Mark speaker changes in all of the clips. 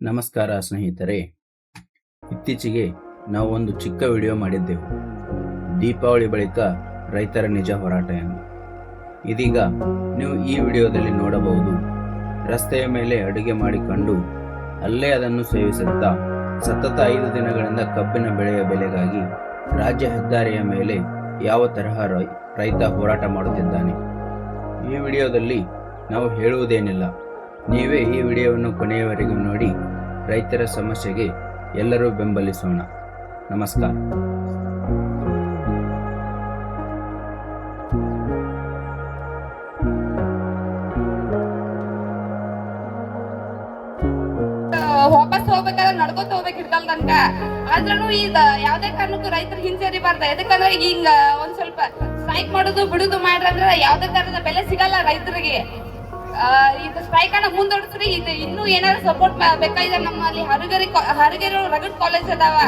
Speaker 1: ನಮಸ್ಕಾರ ಸ್ನೇಹಿತರೆ. ಇತ್ತೀಚೆಗೆ ನಾವು ಒಂದು ಚಿಕ್ಕ ವಿಡಿಯೋ ಮಾಡಿದ್ದೆವು. ದೀಪಾವಳಿ ಬಳಿಕ ರೈತರ ನಿಜ ಹೋರಾಟ ಎಂದು ಇದೀಗ ನೀವು ಈ ವಿಡಿಯೋದಲ್ಲಿ ನೋಡಬಹುದು. ರಸ್ತೆಯ ಮೇಲೆ ಅಡುಗೆ ಮಾಡಿಕೊಂಡು ಅಲ್ಲೇ ಅದನ್ನು ಸೇವಿಸುತ್ತಾ ಸತತ ಐದು ದಿನಗಳಿಂದ ಕಬ್ಬಿನ ಬೆಳೆಯ ಬೆಲೆಗಾಗಿ ರಾಜ್ಯ ಹೆದ್ದಾರಿಯ ಮೇಲೆ ಯಾವ ತರಹ ರೈತ ಹೋರಾಟ ಮಾಡುತ್ತಿದ್ದಾನೆ? ಈ ವಿಡಿಯೋದಲ್ಲಿ ನಾವು ಹೇಳುವುದೇನಿಲ್ಲ. ನೀವೇ ಈ ವಿಡಿಯೋವನ್ನು ಕೊನೆಯವರೆಗೂ ನೋಡಿ ರೈತರ ಸಮಸ್ಯೆಗೆ ಎಲ್ಲರೂ ಬೆಂಬಲಿಸೋಣ. ನಮಸ್ಕಾರ.
Speaker 2: ವಾಪಸ್ ಹೋಗ್ಬೇಕಾದ್ರೆ ನಡ್ಕೊತ ಹೋಗ್ಬೇಕು ಹಿಡ್ಕಲ್ ತನಕ. ಆದ್ರೂ ಈಗ ಯಾವ್ದೇ ಕಾರಣಕ್ಕೂ ರೈತರು ಹಿಂಜರಿಬಾರ್ದ ಯಾಕಂದ್ರೆ ಹಿಂಗ ಒಂದ್ ಸ್ವಲ್ಪ ಸ್ಟ್ರೈಕ್ ಮಾಡೋದು, ಬಿಡುದು ಮಾಡ್ರಂದ್ರೆ ಯಾವ್ದೇ ತರದ ಬೆಲೆ ಸಿಗಲ್ಲ ರೈತರಿಗೆ. ಇದು ಸ್ಟ್ರೈಕ್ ಅನ್ನ ಮುಂದೂಡಿಸ್ರಿ ಇದು ಇನ್ನೂ ಏನಾದ್ರು ಸಪೋರ್ಟ್ ಬೇಕಾಗಿದೆ ನಮ್ಮಲ್ಲಿ? ಹರಗರಿ ಹರಗೆರೆ ರಗಡ್ ಕಾಲೇಜ್ ಅದಾವ.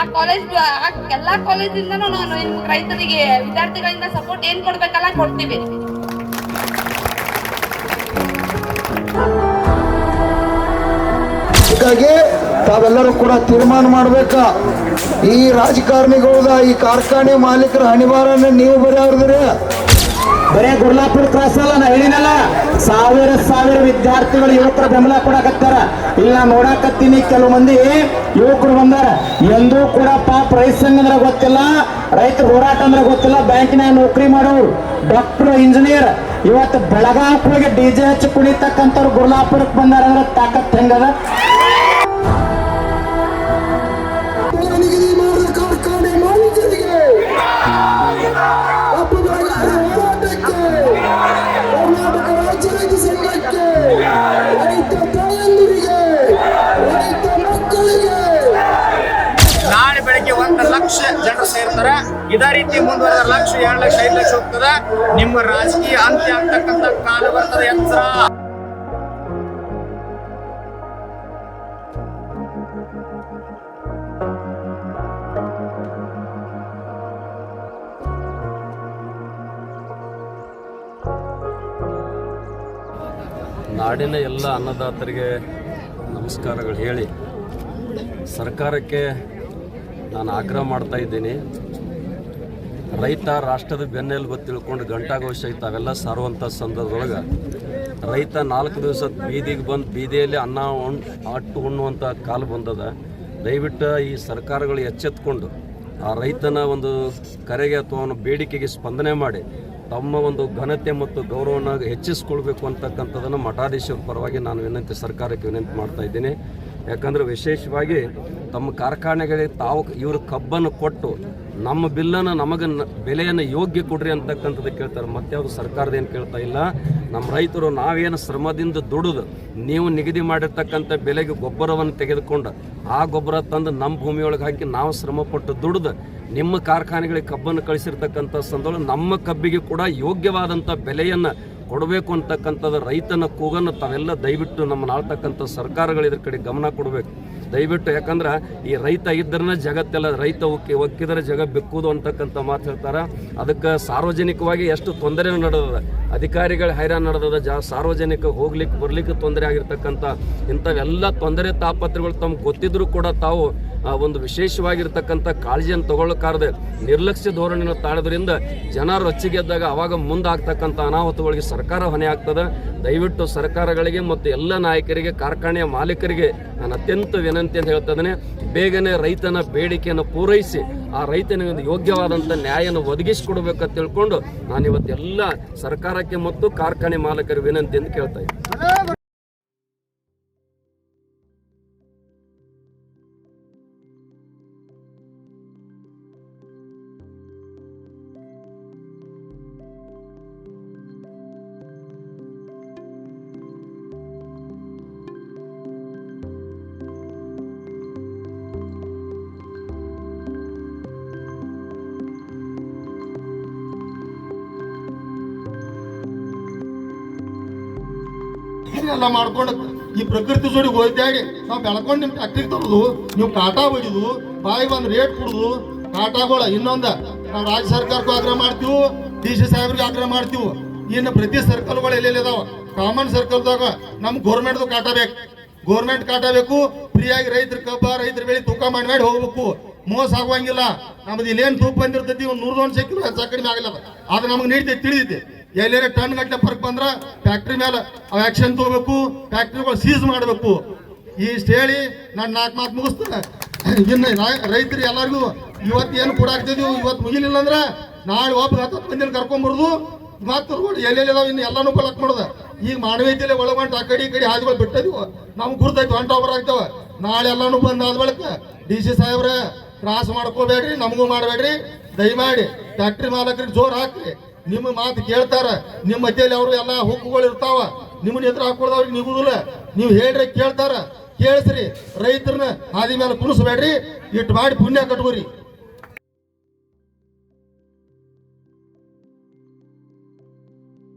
Speaker 2: ಆ ಕಾಲೇಜ್ ಎಲ್ಲಾ ಕಾಲೇಜಿಂದನೂ ನಾನು ರೈತರಿಗೆ, ವಿದ್ಯಾರ್ಥಿಗಳಿಂದ ಸಪೋರ್ಟ್ ಏನ್ ಕೊಡ್ಬೇಕಲ್ಲ ಕೊಡ್ತೀವಿ.
Speaker 3: ತಾವೆಲ್ಲರೂ ಕೂಡ ತೀರ್ಮಾನ ಮಾಡ್ಬೇಕ. ಈ ರಾಜಕಾರಣಿಗಳದ ಈ ಕಾರ್ಖಾನೆ ಮಾಲೀಕರ ಅನಿವಾರ್ಯ ನೀವು ಬರೆಯವ್ರದ್ರಿ
Speaker 4: ಬರೇ ಗುರ್ಲಾಪುರ ಕ್ರಾಸ್ ಅಲ್ಲ, ನಾ ಹೇಳಿನಲ್ಲ. ಸಾವಿರ ಸಾವಿರ ವಿದ್ಯಾರ್ಥಿಗಳು ಯುವಕರ ಬೆಂಬಲ ಕೊಡಕತ್ತಾರ. ಇಲ್ಲ ನಾ ನೋಡಾಕತ್ತೀನಿ ಕೆಲವು ಮಂದಿ ಯುವಕರು ಬಂದಾರ. ಎಂದೂ ಕೂಡ ಪಾಪ ರೈತ ಅಂದ್ರೆ ಗೊತ್ತಿಲ್ಲ, ರೈತ ಹೋರಾಟ ಅಂದ್ರೆ ಗೊತ್ತಿಲ್ಲ ಬ್ಯಾಂಕಿನಾಗ ನೌಕರಿ ಮಾಡೋರು ಡಾಕ್ಟರ್ ಇಂಜಿನಿಯರ್ ಇವತ್ತು ಬೆಳಗಾವಿ ಹೋಗಿ ಡಿ ಜೆ ಹಚ್ಚಿ ಕುಣಿತಕ್ಕಂಥವ್ರು ಗುರ್ಲಾಪುರಕ್ಕೆ ಬಂದಾರ ಅಂದ್ರೆ ತಾಕತ್ ಹೆಂಗದ?
Speaker 5: ಸೇರ್ತಾರೆ. ಇದೇ ರೀತಿ ಮುಂದುವರೆದ ಲಕ್ಷ, ಎರಡು ಲಕ್ಷ, ಐದು ಲಕ್ಷ ಹೋಗ್ತದೆ. ನಿಮ್ಮ ರಾಜಕೀಯ ಅಂತ್ಯ ಆಗ್ತಕ್ಕಂಥ ಕಾಲ ಬರ್ತದೆ ಎಚ್ಚರ
Speaker 6: ನಾಡಿನ ಎಲ್ಲ ಅನ್ನದಾತರಿಗೆ ನಮಸ್ಕಾರಗಳು ಹೇಳಿ. ಸರ್ಕಾರಕ್ಕೆ ನಾನು ಆಗ್ರಹ ಮಾಡ್ತಾ ಇದ್ದೀನಿ. ರೈತ ರಾಷ್ಟ್ರದ ಬೆನ್ನೆಲುಬು ತಿಳ್ಕೊಂಡು ಗಂಟಾಘೋಷ ತಾವೆಲ್ಲ ಸಾರುವಂಥ ಸಂದರ್ಭದೊಳಗೆ ರೈತ ನಾಲ್ಕು ದಿವಸ ಬೀದಿಗೆ ಬಂದು ಬೀದಿಯಲ್ಲಿ ಅನ್ನ ಉಣ್, ಅಟ್ಟು ಉಣ್ಣುವಂಥ ಕಾಲ ಬಂದದ. ದಯವಿಟ್ಟು ಈ ಸರ್ಕಾರಗಳು ಎಚ್ಚೆತ್ಕೊಂಡು ಆ ರೈತನ ಒಂದು ಕರೆಗೆ ಅಥವಾ ಅವನ ಬೇಡಿಕೆಗೆ ಸ್ಪಂದನೆ ಮಾಡಿ ತಮ್ಮ ಒಂದು ಘನತೆ ಮತ್ತು ಗೌರವನ ಹೆಚ್ಚಿಸ್ಕೊಳ್ಬೇಕು ಅಂತಕ್ಕಂಥದ್ದನ್ನು ಮಠಾಧೀಶರ ಪರವಾಗಿ ನಾನು ವಿನಂತಿ ಸರ್ಕಾರಕ್ಕೆ ವಿನಂತಿ ಮಾಡ್ತಾ ಇದ್ದೀನಿ. ಯಾಕಂದರೆ ವಿಶೇಷವಾಗಿ ತಮ್ಮ ಕಾರ್ಖಾನೆಗಳಿಗೆ ತಾವು ಇವರು ಕಬ್ಬನ್ನು ಕೊಟ್ಟು ನಮ್ಮ ಬಿಲ್ಲನ್ನು ನಮಗೆ ಬೆಲೆಯನ್ನು ಯೋಗ್ಯ ಕೊಡ್ರಿ ಅಂತಕ್ಕಂಥದ್ದು ಕೇಳ್ತಾರೆ. ಮತ್ತೆ ಮತ್ಯಾವುದು ಸರ್ಕಾರದ ಏನು ಕೇಳ್ತಾ ಇಲ್ಲ. ನಮ್ಮ ರೈತರು ನಾವೇನು ಶ್ರಮದಿಂದ ದುಡಿದು ನೀವು ನಿಗದಿ ಮಾಡಿರ್ತಕ್ಕಂಥ ಬೆಲೆಗೆ ಗೊಬ್ಬರವನ್ನು ತೆಗೆದುಕೊಂಡು ಆ ಗೊಬ್ಬರ ತಂದು ನಮ್ಮ ಭೂಮಿಯೊಳಗೆ ಹಾಕಿ ನಾವು ಶ್ರಮಪಟ್ಟು ದುಡಿದು ನಿಮ್ಮ ಕಾರ್ಖಾನೆಗಳಿಗೆ ಕಬ್ಬನ್ನು ಕಳಿಸಿರ್ತಕ್ಕಂಥ ಸಂದರ್ಭ ನಮ್ಮ ಕಬ್ಬಿಗೆ ಕೂಡ ಯೋಗ್ಯವಾದಂಥ ಬೆಲೆಯನ್ನು ಕೊಡಬೇಕು ಅಂತಕ್ಕಂಥದ್ದು ರೈತನ ಕೂಗನ್ನು ತಾವೆಲ್ಲ ದಯವಿಟ್ಟು ನಮ್ಮನ್ನು ಆಳ್ತಕ್ಕಂಥ ಸರ್ಕಾರಗಳು ಇದ್ರ ಕಡೆ ಗಮನ ಕೊಡಬೇಕು. ದಯವಿಟ್ಟು ಯಾಕಂದ್ರೆ ಈ ರೈತ ಇದ್ರನ್ನ ಜಗತ್ತೆಲ್ಲ ರೈತ ಒಕ್ಕಿ ಒಕ್ಕಿದ್ರೆ ಜಗ ಬೆಕ್ಕುದು ಅಂತಕ್ಕಂಥ ಮಾತು ಹೇಳ್ತಾರೆ. ಅದಕ್ಕೆ ಸಾರ್ವಜನಿಕವಾಗಿ ಎಷ್ಟು ತೊಂದರೆ ನಡೆದದ, ಅಧಿಕಾರಿಗಳು ಹೈರಾಣ ನಡೆದದ, ಜಾ ಸಾರ್ವಜನಿಕ ಹೋಗ್ಲಿಕ್ಕೆ ಬರ್ಲಿಕ್ಕೆ ತೊಂದರೆ ಆಗಿರ್ತಕ್ಕಂಥ ಇಂಥವೆಲ್ಲ ತೊಂದರೆ ತಾಪತ್ರಗಳು ತಮ್ಗೆ ಗೊತ್ತಿದ್ರೂ ಕೂಡ ತಾವು ಒಂದು ವಿಶೇಷವಾಗಿರ್ತಕ್ಕಂಥ ಕಾಳಜಿಯನ್ನು ತಗೊಳ್ಳಕಾರದೆ ನಿರ್ಲಕ್ಷ್ಯ ಧೋರಣೆಯನ್ನು ತಾಳೋದ್ರಿಂದ ಜನ ರೊಚ್ಚಿಗೆದ್ದಾಗ ಅವಾಗ ಮುಂದಾಗ್ತಕ್ಕಂಥ ಅನಾಹುತಗಳಿಗೆ ಸರ್ಕಾರ ಹೊಣೆ ಆಗ್ತದೆ. ದಯವಿಟ್ಟು ಸರ್ಕಾರಗಳಿಗೆ ಮತ್ತು ಎಲ್ಲ ನಾಯಕರಿಗೆ, ಕಾರ್ಖಾನೆಯ ಮಾಲೀಕರಿಗೆ ನಾನು ಅತ್ಯಂತ ವಿನಂತಿ ಅಂತ ಹೇಳ್ತಾ ಇದ್ದಾನೆ ಬೇಗನೆ ರೈತನ ಬೇಡಿಕೆಯನ್ನು ಪೂರೈಸಿ, ಆ ರೈತನಿಗೆ ಯೋಗ್ಯವಾದಂಥ ನ್ಯಾಯನ ಒದಗಿಸಿಕೊಡ್ಬೇಕಂತ ತಿಳ್ಕೊಂಡು ನಾನು ಇವತ್ತೆಲ್ಲ ಸರ್ಕಾರಕ್ಕೆ ಮತ್ತು ಕಾರ್ಖಾನೆ ಮಾಲೀಕರ ವಿನಂತಿ ಅಂತ ಕೇಳ್ತಾ ಇದ್ದೀನಿ.
Speaker 7: ಇದನ್ನೆಲ್ಲ ಮಾಡ್ಕೊಂಡು ಈ ಪ್ರಕೃತಿ ಜೋಡಿ ಹೋಯ್ತಾಡಿ ನಾವು ಬೆಳ್ಕೊಂಡು ನಿಮ್ ಫ್ಯಾಕ್ಟ್ರಿ ತರೋದು, ನೀವು ಕಾಟಾ ಬಡಿದು ಬಾಯಿ ಬಂದ್ ರೇಟ್ ಕೊಡುದು, ಕಾಟಾಗೋಳ ಇನ್ನೊಂದ. ನಾವು ರಾಜ್ಯ ಸರ್ಕಾರಕ್ಕೂ ಆಗ್ರಹ ಮಾಡ್ತೀವಿ, ಡಿ ಸಿ ಸಾಹೇಬ್ರಿಗೆ ಆಗ್ರಹ ಮಾಡ್ತೀವಿ. ಇನ್ನು ಪ್ರತಿ ಸರ್ಕಲ್ಗಳು ಎಲ್ಲೆಲ್ಲಿ ಇದಾವ ಕಾಮನ್ ಸರ್ಕಲ್ದಾಗ ನಮ್ ಗೋರ್ಮೆಂಟ್ದು ಕಾಟ ಬೇಕು. ಗೋರ್ಮೆಂಟ್ ಕಾಟ ಬೇಕು, ಫ್ರೀಯಾಗಿ ರೈತರ ಕಬ್ಬ, ರೈತರ ಬೆಳೆ ತೂಕ ಮಾಡಿ ಮಾಡಿ ಹೋಗ್ಬೇಕು. ಮೋಸ ಆಗುವಂಗಿಲ್ಲ. ನಮ್ದು ಇಲ್ಲೇನು ತೂಕ ಬಂದಿರ್ತೈತಿ ಒಂದು ನೂರು ಒಂದು ಕಡಿಮೆ ಹೆಚ್ಚು ಕಡಿಮೆ ಆಗಲ್ಲ. ಅದು. ನಮ್ಗೆ ನೀಡ್ತೈತಿ ತಿಳಿದೈತಿ ಎಲ್ಲೇನೆ ಟನ್ ಗಂಟೆ ಫರ್ಕ್ ಬಂದ್ರ ಫ್ಯಾಕ್ಟ್ರಿ ಮೇಲೆ ಆಕ್ಷನ್ ತಗೋಬೇಕು ಫ್ಯಾಕ್ಟ್ರಿಗಳು ಸೀಸ್ ಮಾಡಬೇಕು. ಇಷ್ಟು ಹೇಳಿ ನಾನು ನಾಲ್ಕು ಮಾತು ಮುಗಿಸ್ತೇನೆ. ಇನ್ನು ರೈತರು ಎಲ್ಲರಿಗೂ ಇವತ್ತು ಏನು ಕೊಡಾಕ್ತಿದ್ವಿ ಇವತ್ತು ಮುಗಿಲಿಲ್ಲ ಅಂದ್ರೆ ನಾಳೆ ಒಬ್ಬ ಹತ್ತು ಮಂದಿನ ಕರ್ಕೊಂಬರ್ದು ಮಾತು ತರ್ಕೊಂಡು ಎಲ್ಲೆಲ್ಲಿ ಅದಾವ ಇನ್ನು ಎಲ್ಲಾನು ಬಳಕ್ ಮಾಡೋದ. ಈಗ ಮಾನವೀಯತೆಲೆ ಒಳಗೊಂಡು ಆ ಕಡೆ ಈ ಕಡೆ ಹಾದಿಗಳು ಬಿಟ್ಟದಿವು. ನಮ್ಗೆ ಗುರ್ತೈತಿ ಹೊಂಟ ಒಬ್ಬರ ಆಗ್ತಾವ. ನಾಳೆ ಎಲ್ಲಾನು ಬಂದ್ ಆದ ಬಳಿಕ ಡಿ ಸಿ ಸಾಹೇಬ್ರ ತ್ರಾಸ ಮಾಡ್ಕೋಬೇಡ್ರಿ, ನಮಗೂ ಮಾಡಬೇಡ್ರಿ. ದಯಮಾಡಿ ಫ್ಯಾಕ್ಟ್ರಿ ಮಾಲಕರಿಗೆ ಜೋರು ಹಾಕ್ರಿ. ನಿಮ್ಮ ಮಾತು ಕೇಳ್ತಾರ, ನಿಮ್ಮ ಮಧ್ಯದಲ್ಲಿ ಅವರು ಎಲ್ಲ ಹುಕ್ಕುಗಳು ಇರ್ತಾವ, ನಿಮ್ಮನ್ನ ಎದುರು ಹಾಕೊಳ್ದವ್ರಿಗೆ ನಿಗುದಿಲ್ಲ. ನೀವು ಹೇಳ್ರಿ, ಕೇಳ್ತಾರ, ಕೇಳಿಸ್ರಿ, ರೈತರನ್ನ ಹಾದಿ ಮೇಲೆ ಕುಣಿಸ್ಬೇಡ್ರಿ ಇಟ್ಟು ಮಾಡಿ ಪುಣ್ಯ ಕಟ್ಕೋರಿ.